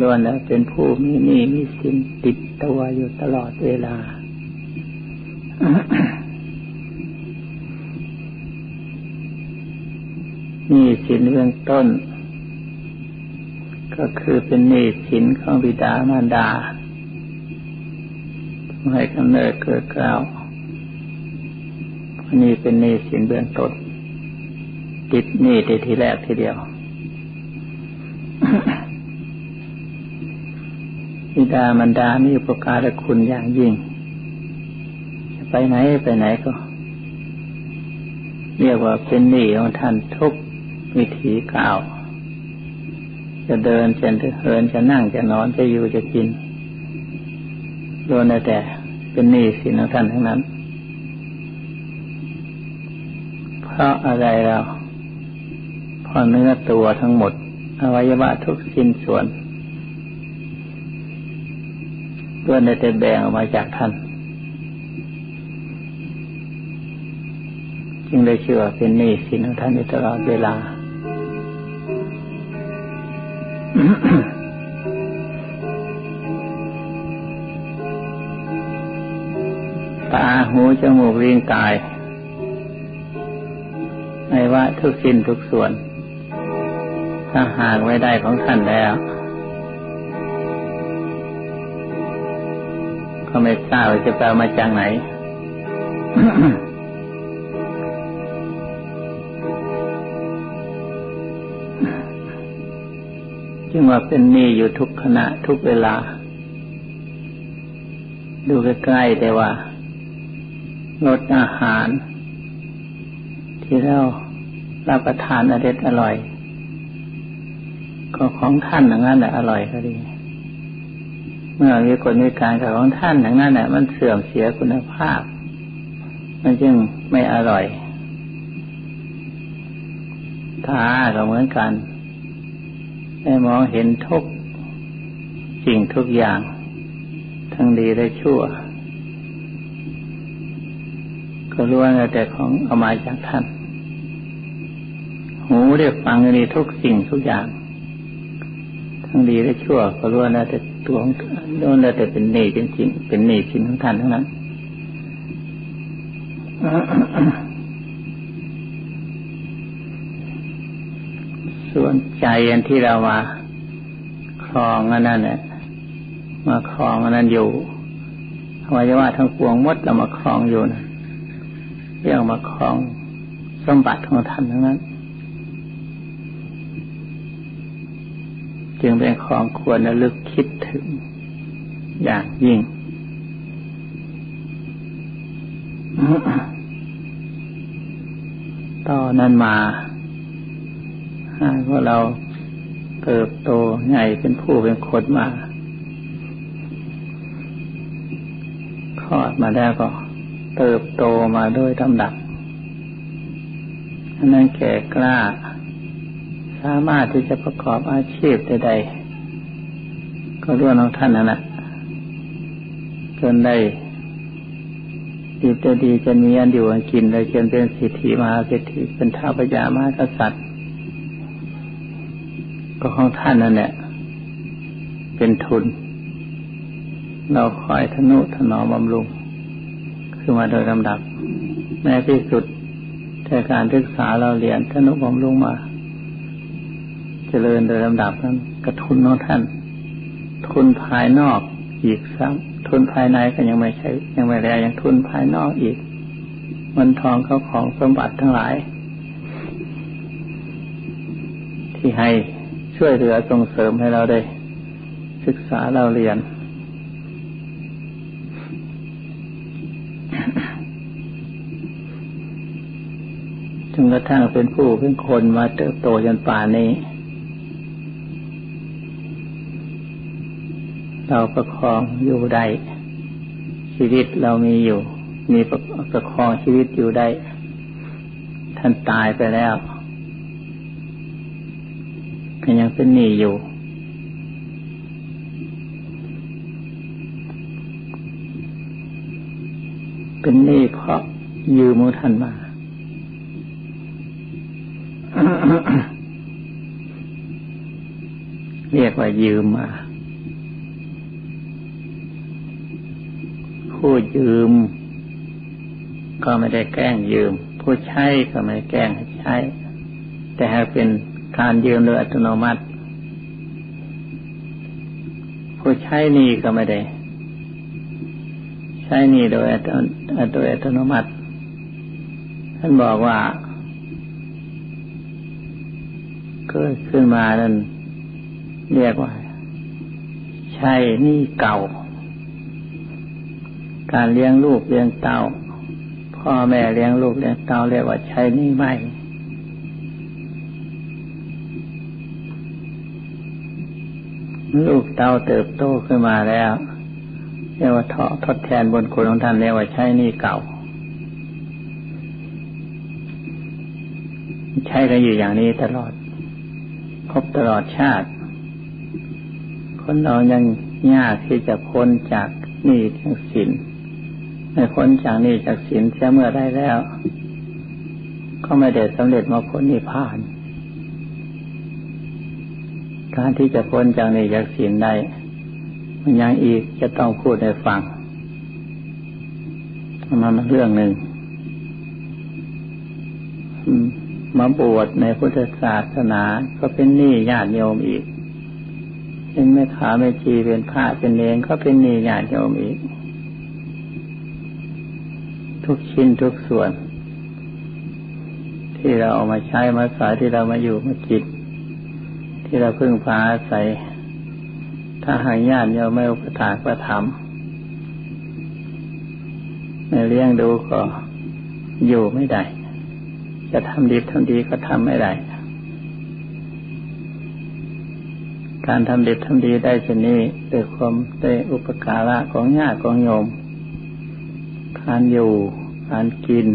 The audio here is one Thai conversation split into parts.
ล้วนแล้วเป็นผู้มีหนี้มีสินติดตัวอยู่ตลอดเวลา หนี้สินเบื้องต้น ก็คือเป็นหนี้สินของบิดามารดาให้กำเนิดเกิดกล่าวนี่เป็นหนี้สินเบื้องต้นติดหนี้ในทีแรกทีเดียวบิ ดามันดามีอุปการะคุณอย่างยิ่ง ไปไหนไปไหนก็ เรียกว่าเป็นหนี้ของท่านทุกวิถีกล่าวจะเดินจะเหินจะนั่งจะนอนจะอยู่จะกินโดนแต่เป็นหนี้สินของท่านทั้งนั้น เพราะอะไรเราพราะเนื้อตัวทั้งหมด อวัยวะทุกสิ้นส่วน ล้วนแต่แบ่งออกมาจากท่าน จึงได้เชื่อเป็นหนี้สินของท่านอยู่ตลอดเวลา ตาหูจมูกลิ้นกายไม่ว่าทุกสิ้นทุกส่วน ถ้าหากไว้ได้ของท่านแล้ว ก็ไม่ทราบจะไปมาจากไหน จึงว่าเป็นหนี้อยู่ทุกขณะทุกเวลา ดูใกล้ๆแต่ว่าลดอาหาร ที่เรารับประทานอร่อยอร่อยก็ของท่านอย่างนั้นแหละอร่อยก็ดี เมื่อมีคนมีการของท่านอย่างนั้นแหละมันเสื่อมเสียคุณภาพ มันจึงไม่อร่อยตาก็เหมือนกันได้มองเห็นทุกสิ่งทุกอย่าง ทั้งดีและชั่ว ก็รู้ว่าแต่ของเอามาจากท่าน หูได้ฟังนี่ทุกสิ่งทุกอย่าง ทั้งดีและชั่ว ก็รู้ว่าแต่ ตัวของรู้ว่าแต่เป็นหนี้เป็นสิ่งเป็นหนี้สินของท่านทั้งนั้นส่วนใจอันที่เรามาครองอันนั้นเนี่ยมาครองอันนั้นอยู่อวัยวะทั้งปวงมดเรามาครองอยู่นะเรียกมาครองสมบัติของท่านทั้งนั้น จึงเป็นของควรระลึกคิดถึงอย่างยิ่ง ต่อนนั้นมาหากว่าเราเติบโตใหญ่เป็นผู้เป็นคนมาคลอดมาแล้ก็เติบโตมาโดยลำดับอันนั้นแก่กล้า สามารถที่จะประกอบอาชีพใดๆก็ร่วมของท่านนั่นะจนได้ดีจะดีจะมีอันอยู่อันกินเลยจนเป็นสิทธิมหาสิทธิเป็นท้าวพญามหากษัตริย์ ก็ของท่านนั่นแหละเป็นทุน เราคอยทนุถนอมบำรุงคือมาโดยลำดับ แม้ที่สุดแต่การศึกษาเราเรียนทนุบำรุงมา เจริญโดยลำดับนั้นกระทุนของท่าน ทุนภายนอกอีกซ้ำทุนภายในก็ยังไม่ใช่ ยังไม่แรงยังทุนภายนอกอีกมันทองเขาของสมบัติทั้งหลาย ที่ให้ช่วยเหลือส่งเสริมให้เราได้ ศึกษาเราเรียน จนกระทั่งเป็นผู้เป็นคนมาเติบโตจนป่านนี้ เราประคองอยู่ได้ ชีวิตเรามีอยู่ มีประประคองชีวิตอยู่ได้ ท่านตายไปแล้วก็ยังเป็นหนี้อยู่ เป็นหนี้เพราะยืมท่านมาเรียกว่ายืมมา ผู้ยืม ก็ไม่ได้แกล้งยืม ผู้ใช้ก็ไม่ได้แกล้งใช้ แต่หากเป็นการยืมโดยอัตโนมัติ ผู้ใช้นี่ก็ไม่ได้ ใช้นี่โดยโดยอัตโนมัติ ท่านบอกว่าเกิดขึ้นมานั้นเรียกว่า ใช่นี่เก่า การเลี้ยงลูกเลี้ยงเต้าพ่อแม่เลี้ยงลูกเลี้ยงเต้าเรียกว่าใช่นี่ไม่ลูกเต้าเติบโตขึ้นมาแล้วเรียกว่าทอทดแทนบนคุณของท่านเรียกว่าใช่นี่เก่า ใช้กันอยู่อย่างนี้ตลอดพบตลอดชาติ คนเรายังยากที่จะพ้นจากหนี้จากสิน ไม่พ้นจากนี้จากสินเสียเมื่อได้แล้ว ก็ไม่ได้สำเร็จมาพ้นนิพพาน การที่จะพ้นจากนี้จากสินได้มันยังอีกจะต้องพูดให้ฟังมันเรื่องหนึ่งมาบวชในพุทธศาสนาก็เป็นหนี้ญาติโยมอีก เป็นแม่ขาแม่ชีเป็นพระเป็นเลงก็เป็นหนี้ญาติโยมอีก ทุกชิ้นทุกส่วน ที่เราเอามาใช้มาสายที่เรามาอยู่มาจิต ที่เราพึ่งพาอาศัย ถ้าหากญาติโยมไม่อุปถากประทำไม่เลี้ยงดูก็อยู่ไม่ได้ จะทำดีทำดีก็ทำไม่ได้ การทำดีทำดีได้เช่นนี้ด้วยความได้อุปการะของญาติของโยม การอยู่การกิน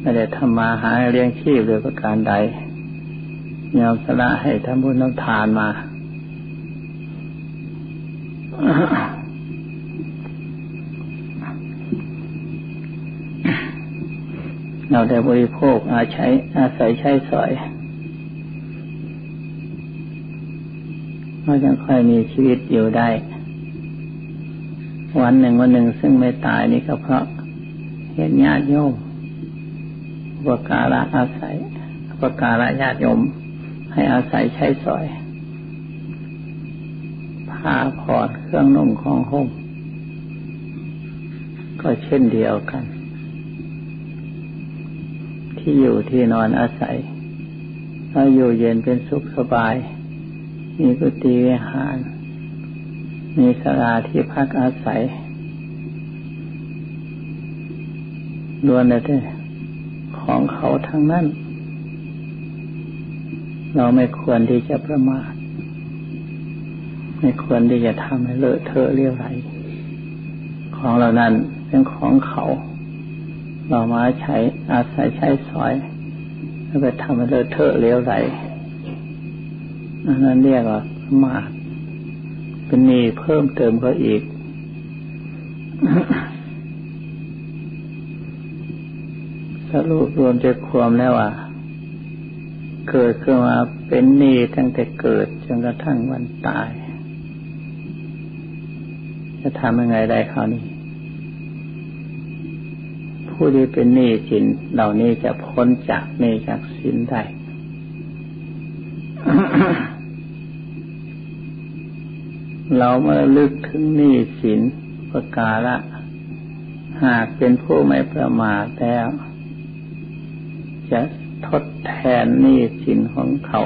ไม่ได้ทำมาหาเลี้ยงชีพโดยประการใดยอมสละให้ทำบุญน้ำทานมาเราได้บริโภคอาใช้อาศัยใช้สอยเราจะค่อยมีชีวิตอยู่ได้ วันหนึ่งวันหนึ่งซึ่งไม่ตายนี่ก็เพราะเห็นญาติโยมปการะอาศัยปการะญาติโยมให้อาศัยใช้สอยผ้าผ่อนเครื่องนุ่งของห่มก็เช่นเดียวกัน ที่อยู่ที่นอนอาศัยเราอยู่เย็นเป็นสุขสบาย มีกุฏิวิหาร มีสลาที่พักอาศัยล้วนแต่ของเขาทั้งนั้น เราไม่ควรที่จะประมาท ไม่ควรที่จะทำให้เลอะเทอะเรียวไหลของเหล่านั้นเป็นของเขา เรามาใช้อาศัยใช้สอยแล้วไปทำให้เลอะเทอะเลี้ยวไหลอันนั้นเรียกว่ามาเป็นหนี้เพิ่มเติมก็อีก สรุปรวมใจความแล้วว่า เกิดขึ้นมาเป็นหนี้ตั้งแต่เกิดจนกระทั่งวันตาย จะทำยังไงได้คราวนี้ ผู้ที่เป็นหนี้สินเหล่านี้จะพ้นจากหนี้จากสินได้ เราเมื่อลึกถึงหนี้สินประกาละหากเป็นผู้ไม่ประมาทแล้ว จะทดแทนหนี้สินของเขา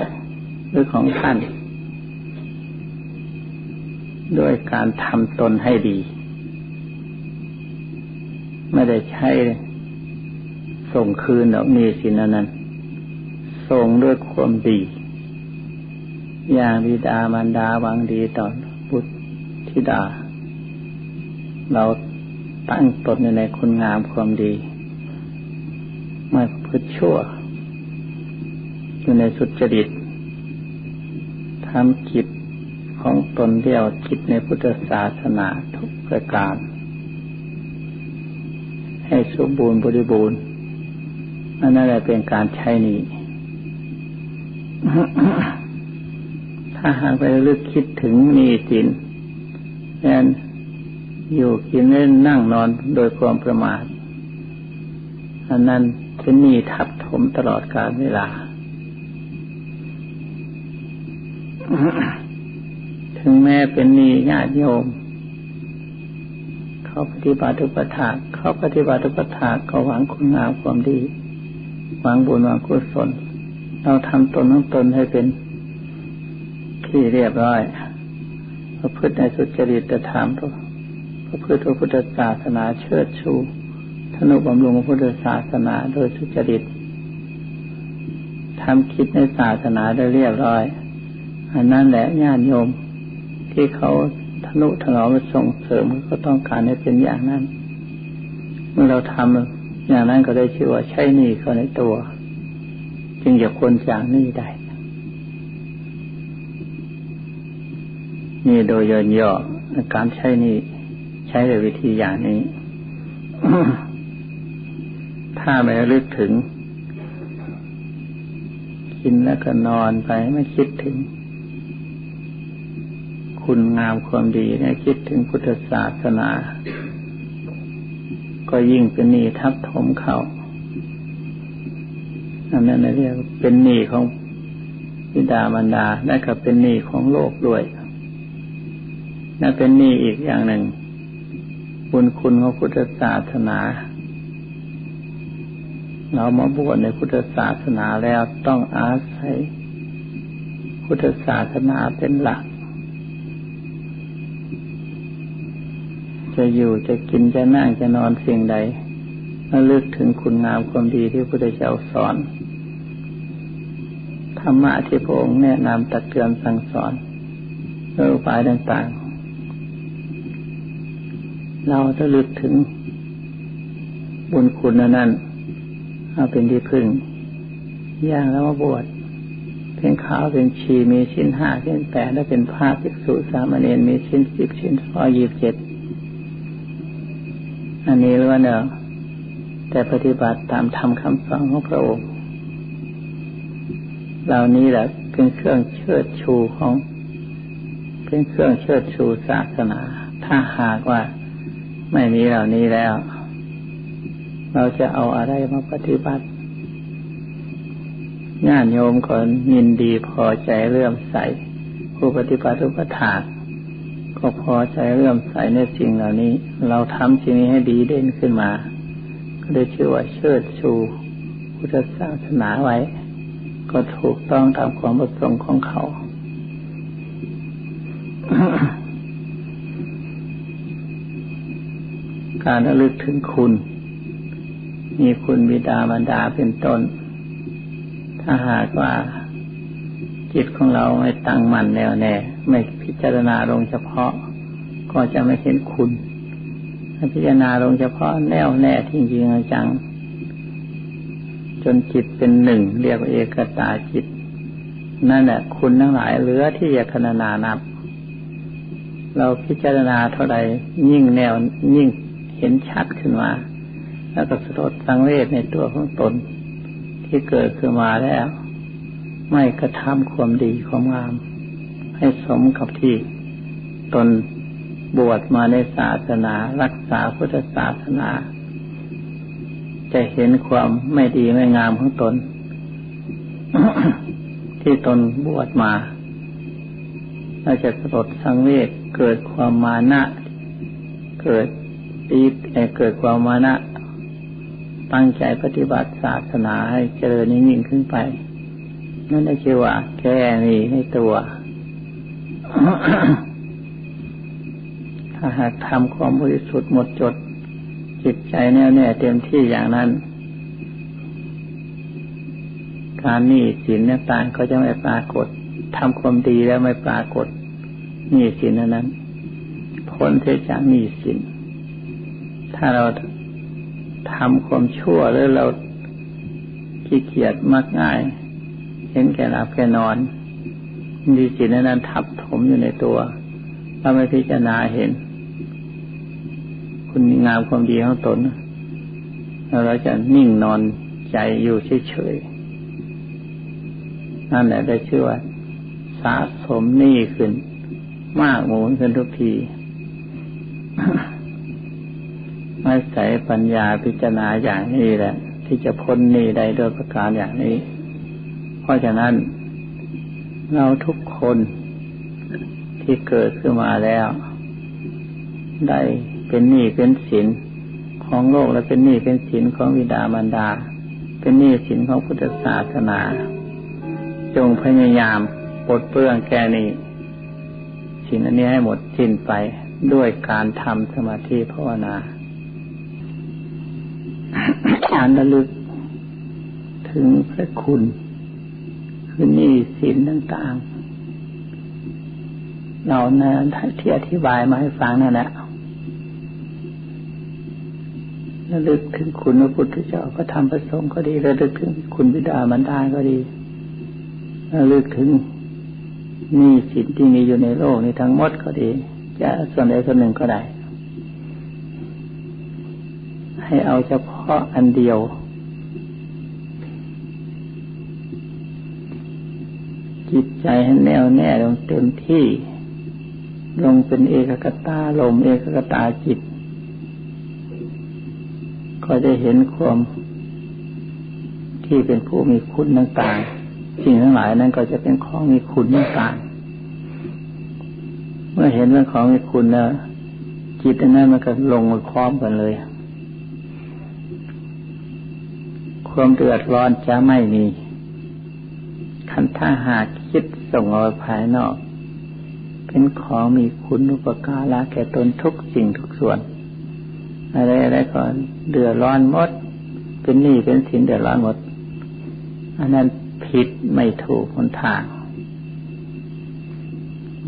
หรือของท่าน ด้วยการทำตนให้ดี ไม่ได้ใช้ส่งคืนดอกนี้สินนั้น ส่งด้วยความดี อย่างบิดามารดาวังดีต่อ ธิดา เราตั้งตนในคุณงามความดี ไม่พืชชั่ว อยู่ในสุจริตทำกิจของตนเดียวกิจในพุทธศาสนาทุกประการ ให้สมบูรณ์บริบูรณ์อันนั้นแหละเป็นการใช้นี้ถ้าหากไปลึกคิดถึงมีสิน นั้นอยู่กินเล่นนั่งนอนโดยความประมาทอันนั้นเป็นหนี้ทับถมตลอดกาลเวลา ถึงแม้เป็นหนี้ญาติโยม เขาปฏิบัติอุปถากเขาปฏิบัติอุปถากเขาหวังคุณงามความดี หวังบุญหวังกุศล เราทำตนของตนให้เป็นที่เรียบร้อย พระพุทธในสุจริตธรรมพระพุทธพระพุทธศาสนาเชิดชูธนุบำรุงพระพุทธศาสนาโดยสุจริตทำคิดในศาสนาได้เรียบร้อย อันนั้นแหละญาติโยม ที่เขาทนุถนอมส่งเสริมก็ต้องการให้เป็นอย่างนั้น เมื่อเราทำอย่างนั้นก็ได้ชื่อว่าใช่นี่เขาในตัว จึงจะควรจากนี่ได้ นี่โดยย่นย่อการใช้นี่ใช้ในวิธีอย่างนี้ ถ้าไม่ลึกถึง กินแล้วก็นอนไปไม่คิดถึง คุณงามความดีเนี่ยคิดถึงพุทธศาสนา ก็ยิ่งเป็นหนี้ทับถมเขาอันนั้นเรียกเป็นหนี้ของวิดาบรรดาและก็เป็นหนี้ของโลกด้วย นั่นเป็นนี่อีกอย่างหนึ่ง บุญคุณของพุทธศาสนา เรามาบวชในพุทธศาสนาแล้วต้องอาศัย พุทธศาสนาเป็นหลัก จะอยู่จะกินจะนั่งจะนอนสิ่งใดระลึกถึงคุณงามความดีที่พระพุทธเจ้าสอนธรรมะที่พระองค์แนะนำตักเตือนสั่งสอนเรื่องอุบายต่างๆ เราจะลึกถึงบุญคุณนั้นเอาเป็นที่พึ่งอย่างแล้วมาบวชเป็นขาวเป็นชีมีชิ้นห้าชิ้นแปดและเป็นผ้าภิกษุสามเณรมีชิ้นสิบชิ้นร้อยยี่สิบเจ็ดอันนี้เรื่องเนอะแต่ปฏิบัติตามธรรมคำสอนของพระองค์เหล่านี้แหละเป็นเครื่องเชิดชูของ เป็นเครื่องเชิดชูศาสนา ถ้าหากว่า ไม่มีเหล่านี้แล้ว เราจะเอาอะไรมาปฏิบัติญาติโยมก็ยินดีพอใจเรื่อมใส ผู้ปฏิบัติอุปถากก็พอใจเรื่อมใสในสิ่งเหล่านี้ เราทำสิ่งนี้ให้ดีเด่นขึ้นมา ก็ได้ชื่อว่าเชิดชูพุทธศาสนาไว้ ก็ถูกต้องตามความประสงค์ของเขา การระลึกถึงคุณ มีคุณบิดามารดาเป็นต้น ถ้าหากว่าจิตของเราไม่ตั้งมั่นแน่วแน่ ไม่พิจารณาลงเฉพาะ ก็จะไม่เห็นคุณถ้าพิจารณาลงเฉพาะแน่วแน่จริงๆจัง จนจิตเป็นหนึ่งเรียกว่าเอกตาจิต นั่นแหละคุณทั้งหลายเหลือที่จะคณนานับ เราพิจารณาเท่าใดยิ่งแนวยิ่ง เห็นชัดขึ้นมา แล้วก็สลดสังเวชในตัวของตน ที่เกิดขึ้นมาแล้ว ไม่กระทำความดีความงาม ให้สมกับที่ตนบวชมาในศาสนา รักษาพุทธศาสนา จะเห็นความไม่ดีไม่งามของตน ที่ตนบวชมาเราจะสลดสังเวชเกิดความมานะ เกิด ตีเกิดความมานะ ตั้งใจปฏิบัติศาสนาให้เจริญยิ่งขึ้นไป นั่นได้ชื่อว่า แก้นี่ในตัว ถ้าหากทำความบริสุทธิ์หมดจด จิตใจแน่วแน่เต็มที่อย่างนั้น การนี่สินเนี่ยต่างก็จะไม่ปรากฏทำความดีแล้วไม่ปรากฏนี่สินนั้นพ้นเสียจากนี่สิน ถ้าเราทำความชั่วหรือเราขี้เกียจมักง่าย เห็นแก่หลับแก่นอนมีจิตนั้นทับถมอยู่ในตัวเราไม่พิจารณาเห็น คุณงามความดีของตนแล้วเราจะนิ่งนอนใจอยู่เฉยๆนั่นแหละได้ชื่อว่าสะสมหนี้ขึ้น มากหมุนขึ้นทุกที อาศัยปัญญาพิจารณาอย่างนี้แหละ ที่จะพ้นนี้ได้ด้วยประการอย่างนี้ เพราะฉะนั้น เราทุกคนที่เกิดขึ้นมาแล้ว ได้เป็นหนี้เป็นสินของโลกและเป็นหนี้เป็นสินของวิดามารดา เป็นหนี้สินของพุทธศาสนา จงพยายามปลดเปลื้องแกนี้สิ่งอันนี้ให้หมดสิ้นไปด้วยการทำสมาธิภาวนา การระลึก ถึงพระคุณ คือนี้สินต่างๆเรานะที่อธิบายมาให้ฟังนั่นแหละระลึกถึงคุณพระพุทธเจ้าก็ทำประสงค์ก็ดีระลึกถึงคุณบิดามารดาก็ดีระลึกถึงนี่สินที่มีอยู่ในโลกนี้ทั้งหมดก็ดี จะส่วนใดส่วนหนึ่งก็ได้ ให้เอาเฉพาะอันเดียว จิตใจให้แน่วแน่ลงเต็มที่ ลงเป็นเอกกตาลมเอกกตาจิต ก็จะเห็นความที่เป็นผู้มีคุณต่างๆ สิ่งทั้งหลายนั้นก็จะเป็นของมีคุณต่างๆ เมื่อเห็นเป็นของมีคุณแล้วจิตนั้นมันก็ลงมาคล้อมกันเลย ความเดือดร้อนจะไม่มีคันถ้าหากคิดส่งออกภายนอก เป็นของมีคุณอุปการะแก่ตนทุกสิ่งทุกส่วน อะไรอะไรก่อนเดือดร้อนหมด เป็นหนี้เป็นสินเดือดร้อนหมด อันนั้นผิดไม่ถูกคนทาง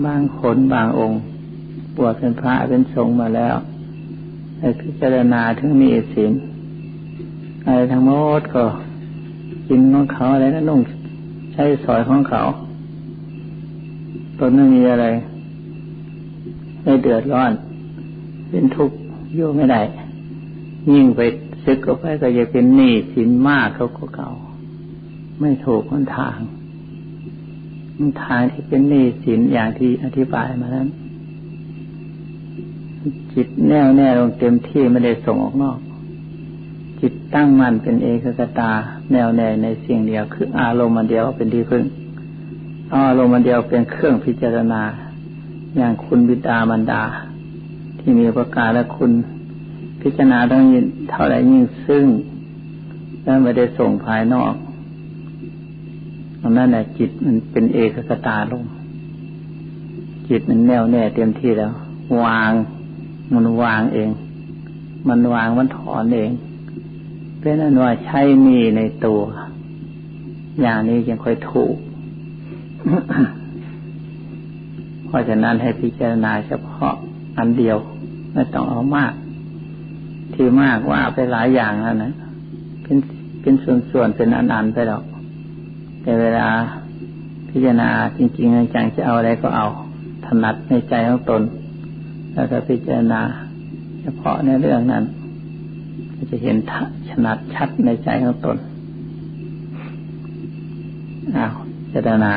บางคนบางองค์บวชเป็นพระเป็นสงฆ์มาแล้วให้พิจารณาถึงหนี้สิน อะไรทั้งหมดก็กินของเขาอะไรนะนุ่งใช้สอยของเขาตนไม่มีอะไร ไม่เดือดร้อน เป็นทุกข์อยู่ไม่ได้ ยิ่งไปซึกก็ไปก็จะเป็นหนี้สินมากเขาก็เก่า ไม่ถูกคนทางทางที่เป็นหนี้สินอย่างที่อธิบายมานั้นจิตแน่วแน่ลงเต็มที่ไม่ได้ส่งออกนอก จิตตั้งมั่นเป็นเอกกตา แน่วแน่ในสิ่งเดียว คืออารมณ์เดียวเป็นที่พึ่งอารมณ์เดียวเป็นเครื่องพิจารณา อย่างคุณบิดามารดา ที่มีประกาศและคุณพิจารณาต้องยินเท่าไรยิ่งซึ่งแล้วไม่ได้ส่งภายนอกอันนั้นแหละจิตมันเป็นเอกคตาลงจิตมันแน่วแน่เต็มที่แล้ว วางมันวางเอง มันวางมันถอนเอง เป็นอันว่าใช่มีในตัว อย่างนี้ยังค่อยถูก เพราะฉะนั้นให้พิจารณาเฉพาะอันเดียว ไม่ต้องเอามาก ที่มากว่าไปหลายอย่างแล้วนะเป็นเป็นส่วนๆเป็นอันๆไปหรอกแต่เวลาพิจารณาจริงๆจังจะเอาอะไรก็เอา ถนัดในใจของตน แล้วก็พิจารณา เฉพาะในเรื่องนั้น จะเห็นถนัดชัดในใจของตนอ้าวพิจารณา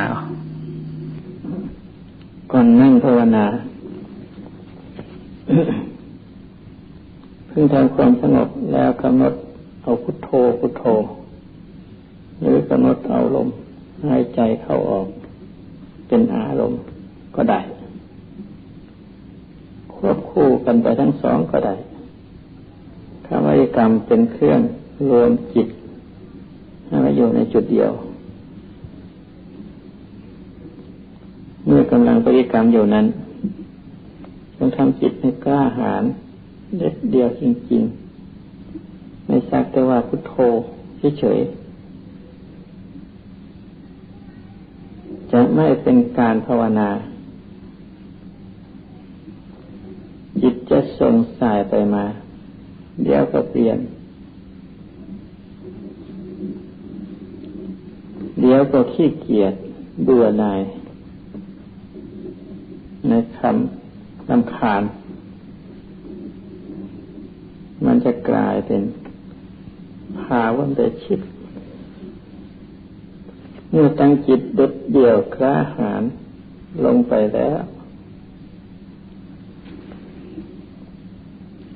ก่อนนั่งภาวนาเพิ่งทำความสงบแล้วกำหนดเอาพุทโธพุทโธ หรือกำหนดเอาลมหายใจเข้าออก เป็นอารมณ์ก็ได้ควบคู่กันไปทั้งสองก็ได้ คำวิกรรมเป็นเครื่องรวมจิตให้มาอยู่ในจุดเดียว เมื่อกำลังปฏิกรรมอยู่นั้นต้องทำจิตให้กล้าหาญเด็ดเดียวจริงๆ ไม่สักแต่ว่าพุทโธเฉยๆจะไม่เป็นการภาวนา จิตจะส่งสายไปมา เดี๋ยวก็เปลี่ยน เดี๋ยวก็ขี้เกียจเบื่อหน่ายในคำลำคาญ มันจะกลายเป็นภาวันเดชิตเมื่อตั้งจิตเด็ดเดี่ยวกล้าหาญลงไปแล้ว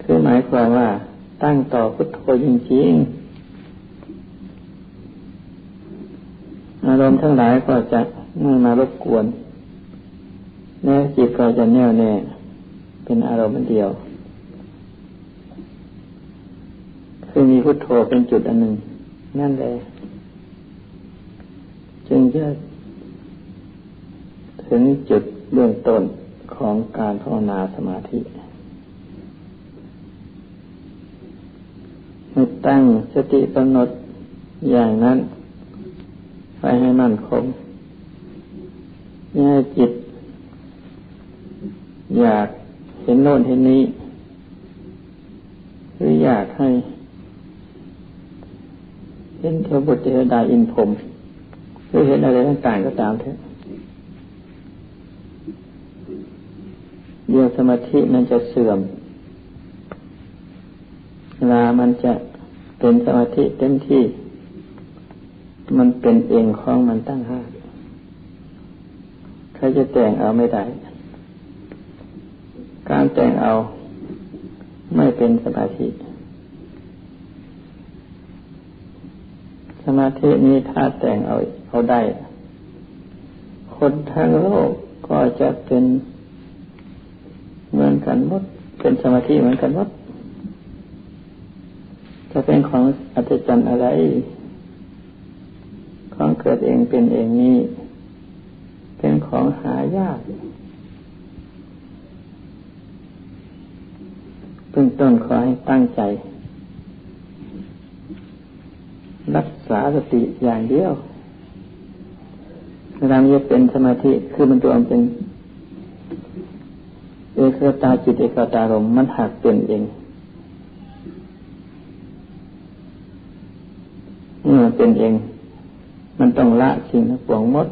คือหมายความว่า ตั้งต่อพุทโธจริงๆ อารมณ์ทั้งหลายก็จะไม่มารบกวนแน่จิตก็จะแน่วแน่เป็นอารมณ์เดียวคือมีพุทโธเป็นจุดอันหนึ่ง นั่นเลยจึงจะถึงจุดเบื้องต้นของการภาวนาสมาธิให้ ตั้งสติกำหนดอย่างนั้นไปให้มั่นคงไม่ให้จิต อยากเห็นโน่นเห็นนี้ หรืออยากให้ เห็นเทวบุตรเทวดาอินพรมหรือเห็นอะไรต่างๆก็ตามเถอะเดี๋ยวสมาธิมันจะเสื่อม เวลามันจะเป็นสมาธิเต็มที่ มันเป็นเองของมันตั้งห้าใครจะแต่งเอาไม่ได้ การแต่งเอาไม่เป็นสมาธิ สมาธินี้ถ้าแต่งเอาเอาได้ คนทั้งโลกก็จะเป็นเหมือนกันหมด เป็นสมาธิเหมือนกันหมด เป็นของอัศจรรย์อะไร ของเกิดเองเป็นเองนี้ เป็นของหายากเบื้องต้นขอให้ตั้งใจ รักษาสติอย่างเดียวเวลาจะเป็นสมาธิคือมันตัวมเป็นเอกตาจิตเอกตารมมันหักเป็นเองเมื่อเป็นเอง มันต้องละสิ่งทั้งปวงหมด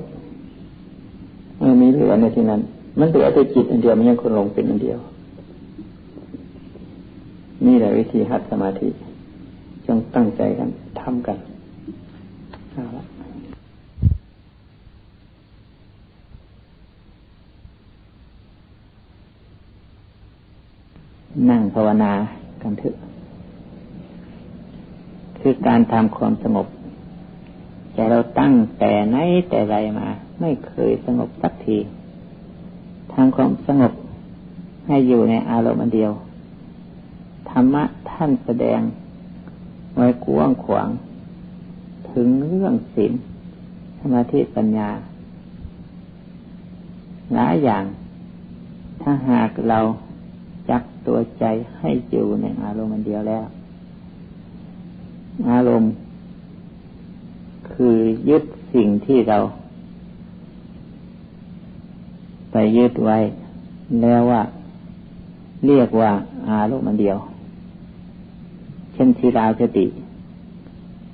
ไม่มีเหลือในที่นั้น มันเหลือแต่จิตอันเดียวมันยังคนลงเป็นอันเดียว นี่แหละวิธีหัดสมาธิจงตั้งใจกันทำกันเอาละนั่งภาวนากันเถอะคือการทำความสงบ แต่เราตั้งแต่ไหนแต่ไรมา ไม่เคยสงบสักทีทางความสงบให้อยู่ในอารมณ์เดียว ธรรมะท่านแสดงไว้กว้างขวาง ถึงเรื่องศีลสมาธิปัญญาหลายอย่าง ถ้าหากเราจักตัวใจให้อยู่ในอารมณ์เดียวแล้ว อารมณ์ คือยึดสิ่งที่เรา ไปยึดไว้ แล้วว่า เรียกว่า อารมณ์เดียว เช่นทีราสติ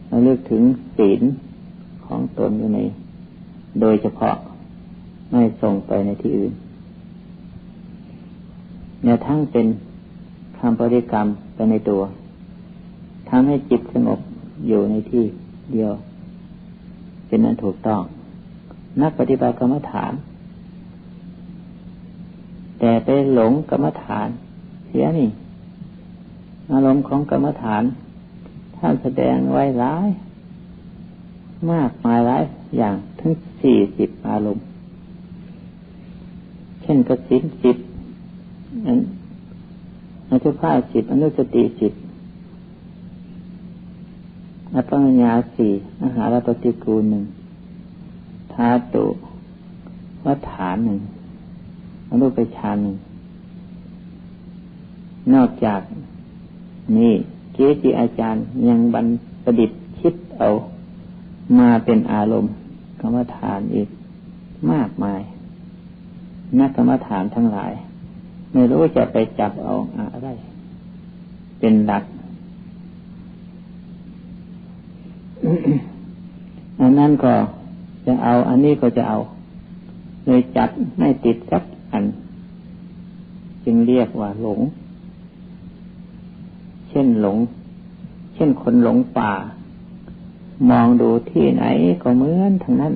เราเลือกถึงศีลของตนอยู่ใน โดยเฉพาะไม่ส่งไปในที่อื่นเนี่ยทั้งเป็นคำบริกรรมไปในตัวทำให้จิตสงบอยู่ในที่เดียว เป็นนั้นถูกต้อง นักปฏิบัติกรรมฐาน แต่ไปหลงกรรมฐาน เสียนี่ อารมณ์ของกรรมฐาน ท่านแสดงไว้หลาย มากมายหลายอย่างถึงสี่สิบอารมณ์ เช่นกสินจิตอันอนุภาพจิตอนุสติจิต อปัญญาสี่อาหารปฏิกูลหนึ่งธาตุวัฏฐานหนึ่งอนุปชานหนึ่งนอกจากนี่เกจิอาจารย์ยังบันประดิษฐ์คิดเอา มาเป็นอารมณ์กรรมฐานอีกมากมาย นักกรรมฐานทั้งหลาย ไม่รู้จะไปจับเอาอะไร เป็นหลัก อันนั้นก็จะเอา อันนี้ก็จะเอา เลยจับไม่ติดสักอัน จึงเรียกว่าหลง เช่นหลง เช่นคนหลงป่า มองดูที่ไหนก็เหมือนทางนั้น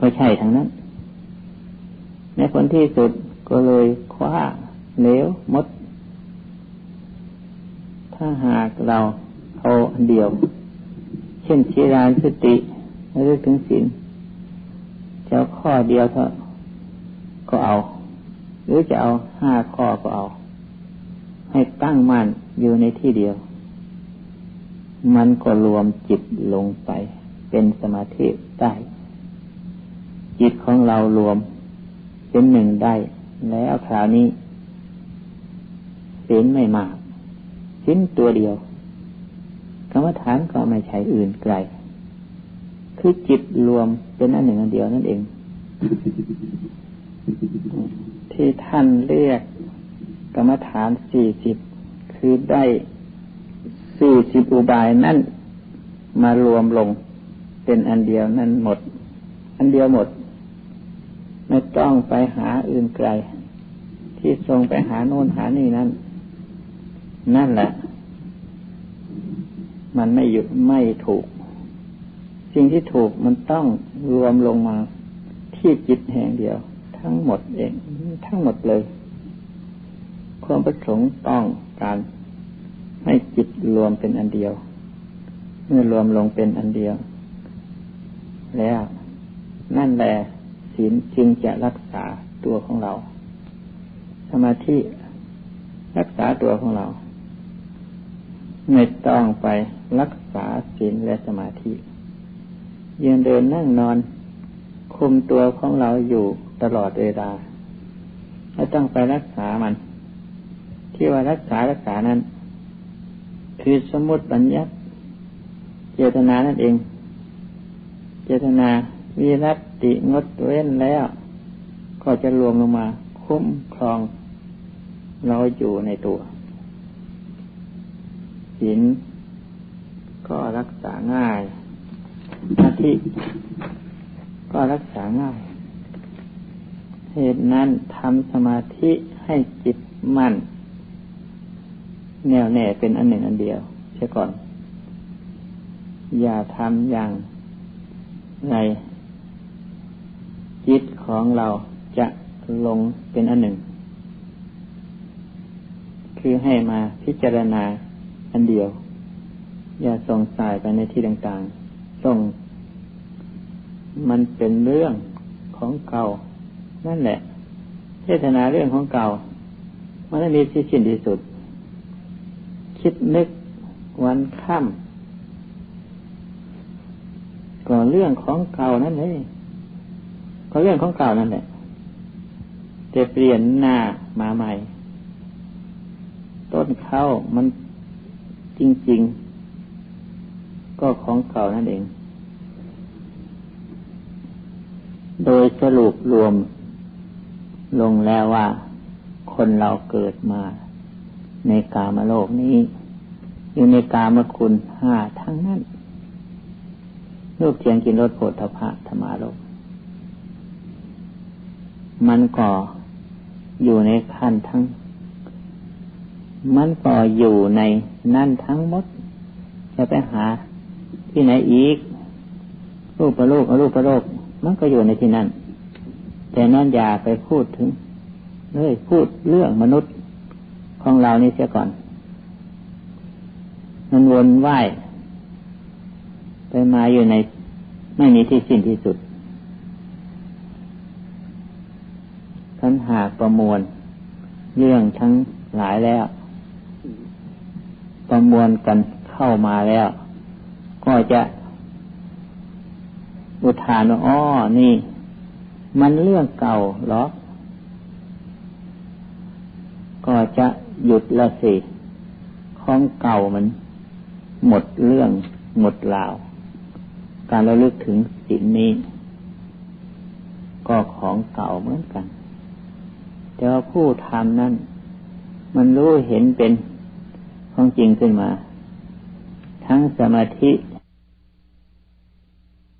ก็ใช่ทางนั้น ในผลที่สุดก็เลยคว้าเหลวมด ถ้าหากเราเอาเดียว เช่นชีรานสติไม่รู้ถึงศีลจะเอาข้อเดียวเท่าก็เอา หรือจะเอาห้าข้อก็เอา ให้ตั้งมั่นอยู่ในที่เดียว มันก็รวมจิตลงไป เป็นสมาธิได้จิตของเรารวมเป็นหนึ่งได้ แล้วคราวนี้ศีลไม่มากศีลตัวเดียว รรมฐานก็ไม่ใช่อื่นไกล คือจิตรวมเป็นอันหนึ่งอันเดียวนั่นเอง ที่ท่านเรียกกรรมฐานสี่สิบคือได้สี่สิบอุบายนั่นมารวมลงเป็นอันเดียวนั่นหมด อันเดียวหมด ไม่ต้องไปหาอื่นไกล ที่ทรงไปหาโน่นหานี่นั่น นั่นแหละ มันไม่หยุดไม่ถูก สิ่งที่ถูกมันต้องรวมลงมาที่จิตแห่งเดียว ทั้งหมดเอง ทั้งหมดเลย ความประสงค์ต้องการให้จิตรวมเป็นอันเดียว เมื่อรวมลงเป็นอันเดียว แล้วนั่นแหละศีลจึงจะรักษาตัวของเรา สมาธิรักษาตัวของเรา ไม่ต้องไปรักษาศีลและสมาธิยืนเดินนั่งนอน คุมตัวของเราอยู่ตลอดเวลาไม่ต้องไปรักษามัน ที่ว่ารักษารักษานั้น คือสมมติบัญญัติเจตนานั่นเอง เจตนาวิรัติงดเว้นแล้ว ก็จะรวมลงมา คุ้มครองเราอยู่ในตัว ศีลก็รักษาง่ายอาทิก็รักษาง่าย เหตุนั้นทำสมาธิให้จิตมั่น แน่วแน่เป็นอันหนึ่งอันเดียวเช่ก่อน อย่าทำอย่างไรจิตของเราจะลงเป็นอันหนึ่ง คือให้มาพิจารณาันเดียว อย่าส่งสายไปในที่ต่างๆ ส่ง มันเป็นเรื่องของเก่า นั่นแหละ เทศนาเรื่องของเก่า มันไม่มีที่สิ้นที่สุด คิดนึกวันค่ำก็เรื่องของเก่านั่นเลยก็เรื่องของเก่านั่นแหละแต่เปลี่ยนหน้ามาใหม่ ต้นเข้ามัน จริง ๆ ก็ของเก่านั่นเอง โดยสรุปรวม ลงแล้วว่า คนเราเกิดมา ในกามโลกนี้ อยู่ในกามคุณห้าทั้งนั้นรูปเทียงกินรสโผฏฐพะธรรมาโลกมันก็อยู่ในขั้นทั้ง มันก็อยู่ในนั่นทั้งหมด จะไปหาที่ไหนอีก รูปประโลกรูปประโลกมันก็อยู่ในที่นั่น แต่นั่นอย่าไปพูดถึงเลยพูดเรื่องมนุษย์ของเรานี่เสียก่อน มันวนไหวไปมาอยู่ในไม่มีที่สิ้นที่สุดขันหากประมวลเรื่องทั้งหลายแล้ว ประมวลกันเข้ามาแล้ว ก็จะอุทานว่าอ้อนี่ มันเรื่องเก่าหรอก็จะหยุดละสิของเก่ามัน หมดเรื่องหมดราว การระลึกถึงสิ่งนี้ ก็ของเก่าเหมือนกัน แต่ว่าผู้ทำนั้น มันรู้เห็นเป็น ของจริงขึ้นมา ทั้งสมาธิ